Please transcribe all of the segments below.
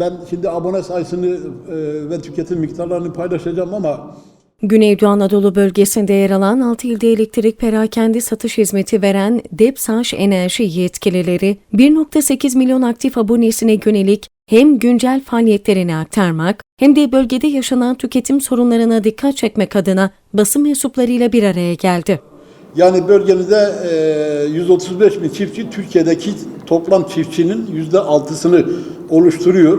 ben şimdi abone sayısını e, ve tüketim miktarlarını paylaşacağım ama Güneydoğu Anadolu bölgesinde yer alan 6 ilde elektrik perakende satış hizmeti veren Depsaş Enerji yetkilileri 1.8 milyon aktif abonesine yönelik hem güncel faaliyetlerini aktarmak hem de bölgede yaşanan tüketim sorunlarına dikkat çekmek adına basın mensuplarıyla bir araya geldi. Yani bölgemizde e, 135 bin çiftçi Türkiye'deki toplam çiftçinin yüzde altısını oluşturuyor.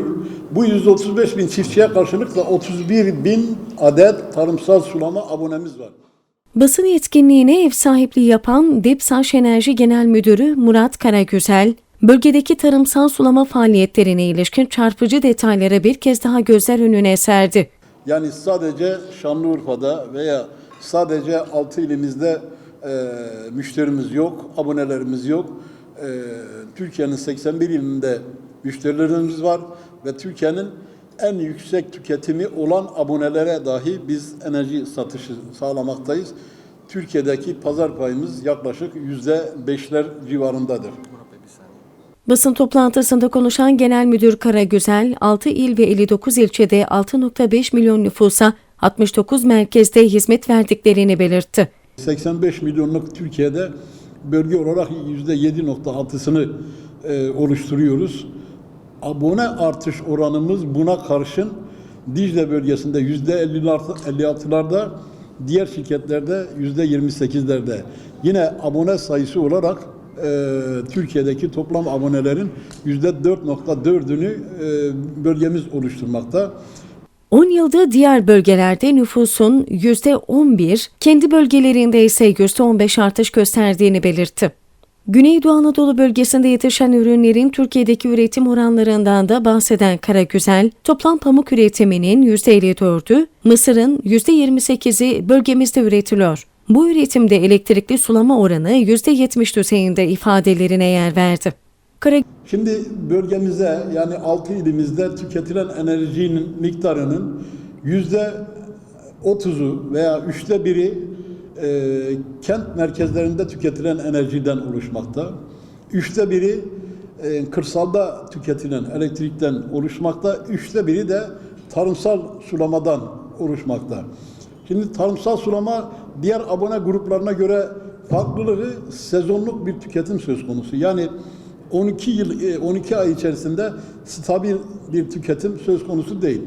Bu 135 bin çiftçiye karşılık da 31 bin adet tarımsal sulama abonemiz var. Basın etkinliğine ev sahipliği yapan Depsaş Enerji Genel Müdürü Murat Karagüzel, bölgedeki tarımsal sulama faaliyetlerine ilişkin çarpıcı detayları bir kez daha gözler önüne serdi. Yani sadece Şanlıurfa'da veya sadece 6 ilimizde e, müşterimiz yok, abonelerimiz yok. E, Türkiye'nin 81 ilinde müşterilerimiz var ve Türkiye'nin en yüksek tüketimi olan abonelere dahi biz enerji satışı sağlamaktayız. Türkiye'deki pazar payımız yaklaşık yüzde beşler civarındadır. Basın toplantısında konuşan Genel Müdür Karagüzel, 6 il ve 59 ilçede 6.5 milyon nüfusa 69 merkezde hizmet verdiklerini belirtti. 85 milyonluk Türkiye'de bölge olarak yüzde 7.6'sını e, oluşturuyoruz. Abone artış oranımız buna karşın Dicle bölgesinde yüzde 56'larda, diğer şirketlerde yüzde 28'lerde. Yine abone sayısı olarak e, Türkiye'deki toplam abonelerin yüzde 4.4'ünü e, bölgemiz oluşturmakta. 10 yılda diğer bölgelerde nüfusun %11, kendi bölgelerinde ise %15 artış gösterdiğini belirtti. Güneydoğu Anadolu bölgesinde yetişen ürünlerin Türkiye'deki üretim oranlarından da bahseden Karagüzel, toplam pamuk üretiminin %54'ü, Mısır'ın %28'i bölgemizde üretiliyor. Bu üretimde elektrikli sulama oranı %70 düzeyinde ifadelerine yer verdi. Kara Şimdi bölgemize yani 6 ilimizde tüketilen enerjinin miktarının yüzde 30'u veya üçte biri e, kent merkezlerinde tüketilen enerjiden oluşmakta. Üçte biri e, kırsalda tüketilen elektrikten oluşmakta. Üçte biri de tarımsal sulamadan oluşmakta. Şimdi tarımsal sulama diğer abone gruplarına göre farklılığı sezonluk bir tüketim söz konusu. Yani 12 yıl e, 12 ay içerisinde stabil bir tüketim söz konusu değil.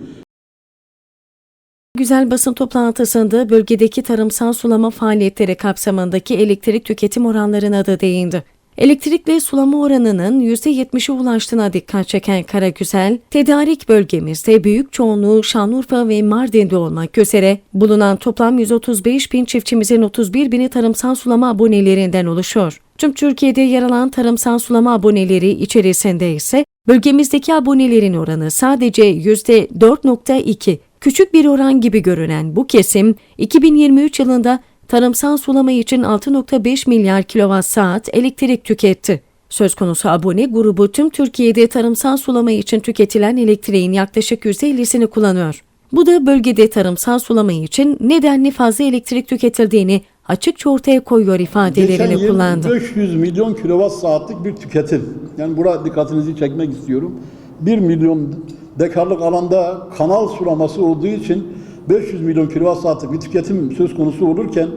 Güzel basın toplantısında bölgedeki tarımsal sulama faaliyetleri kapsamındaki elektrik tüketim oranlarına da değindi. Elektrikle sulama oranının %70'e ulaştığına dikkat çeken Karagüzel, tedarik bölgemizde büyük çoğunluğu Şanlıurfa ve Mardin'de olmak üzere bulunan toplam 135 bin çiftçimizin 31 bini tarımsal sulama abonelerinden oluşuyor. Tüm Türkiye'de yer alan tarımsal sulama aboneleri içerisinde ise bölgemizdeki abonelerin oranı sadece %4.2. Küçük bir oran gibi görünen bu kesim 2023 yılında tarımsal sulama için 6.5 milyar kilowatt saat elektrik tüketti. Söz konusu abone grubu tüm Türkiye'de tarımsal sulama için tüketilen elektriğin yaklaşık %50'sini kullanıyor. Bu da bölgede tarımsal sulama için nedenli fazla elektrik tüketildiğini açıkça ortaya koyuyor Geçen ifadelerini yıl kullandı. 500 milyon kilowatt saatlik bir tüketim. Yani buraya dikkatinizi çekmek istiyorum. 1 milyon dekarlık alanda kanal sulaması olduğu için 500 milyon kilowatt saatlik bir tüketim söz konusu olurken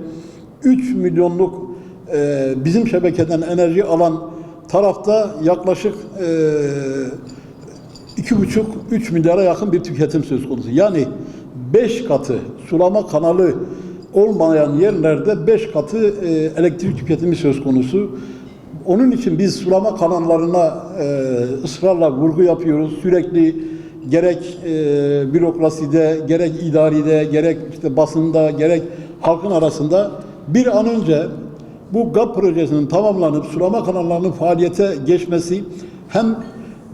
3 milyonluk e, bizim şebekeden enerji alan tarafta yaklaşık e, 2,5-3 milyara yakın bir tüketim söz konusu. Yani 5 katı sulama kanalı olmayan yerlerde 5 katı e, elektrik tüketimi söz konusu. Onun için biz sulama kanallarına e, ısrarla vurgu yapıyoruz. Sürekli gerek e, bürokraside, gerek idaride, gerek işte basında, gerek halkın arasında bir an önce bu GAP projesinin tamamlanıp sulama kanallarının faaliyete geçmesi hem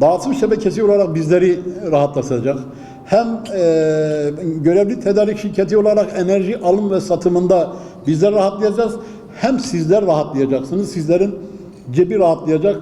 dağıtım şebekesi olarak bizleri rahatlatacak hem e, görevli tedarik şirketi olarak enerji alım ve satımında bizler rahatlayacağız hem sizler rahatlayacaksınız. Sizlerin cebi rahatlayacak.